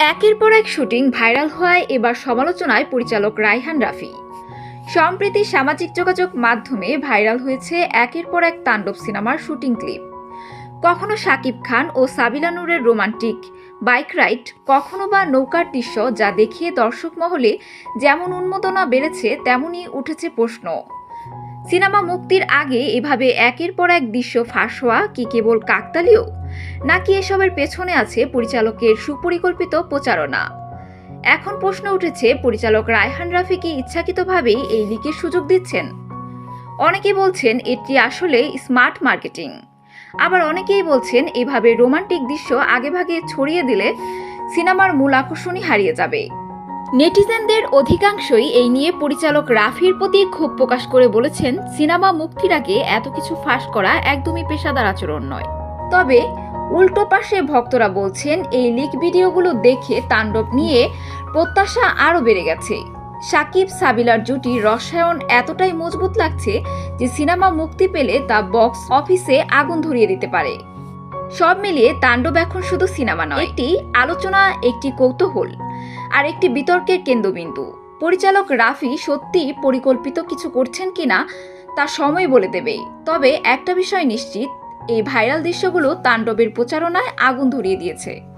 একের পর এক শুটিং ভাইরাল হওয়ায় এবার সমালোচনায় পরিচালক রাইহান রাফি। সম্প্রতি সামাজিক যোগাযোগ মাধ্যমে ভাইরাল হয়েছে একের পর এক তাণ্ডব সিনেমার শুটিং ক্লিপ। কখনো শাকিব খান ও সাবিলা নূরের রোমান্টিক বাইক রাইড, কখনো বা নৌকার দৃশ্য যা দেখিয়ে দর্শক মহলে যেমন উন্মোদনা বেড়েছে, তেমনই উঠেছে প্রশ্ন। সিনেমা মুক্তির আগে এভাবে একের পর এক দৃশ্য ফাঁস হওয়া কি কেবল কাকতালীয়? নাকি এসবের পেছনে আছে পরিচালকের সুপরিকল্পিত প্রচারণা? এখন প্রশ্ন উঠেছে, পরিচালক রায়হান রাফি কি ইচ্ছাকৃতভাবেই এই লিকের সুযোগ দিচ্ছেন? অনেকে বলছেন, এটি আসলে স্মার্ট মার্কেটিং। আবার অনেকেই বলছেন, এভাবে রোমান্টিক দৃশ্য আগেভাগে ছড়িয়ে দিলে সিনেমার মূল আকর্ষণই হারিয়ে যাবে। নেটিজেনদের অধিকাংশই এই নিয়ে পরিচালক রাফির প্রতি ক্ষোভ প্রকাশ করে বলেছেন, সিনেমা মুক্তির আগে এত কিছু ফাঁস করা একদমই পেশাদার আচরণ নয়। তবে উল্টো পাশে ভক্তরা বলছেন, এই লিক ভিডিওগুলো দেখে তাণ্ডব নিয়ে প্রত্যাশা আরও বেড়ে গেছে। সাকিব সাবিলার জুটি রসায়ন এতটাই মজবুত লাগছে যে সিনেমা মুক্তি পেলে তা বক্স অফিসে আগুন ধরিয়ে দিতে পারে। সব মিলিয়ে তাণ্ডব এখন শুধু সিনেমা নয়। একটি আলোচনা, একটি কৌতূহল। আর একটি বিতর্কের কেন্দ্রবিন্দু। পরিচালক রাফি সত্যি পরিকল্পিত কিছু করছেন কিনা তা সময় বলে দেবে। তবে একটা বিষয় নিশ্চিত, এই ভাইরাল দৃশ্যগুলো তাণ্ডবের প্রচারণায় আগুন ধরিয়ে দিয়েছে।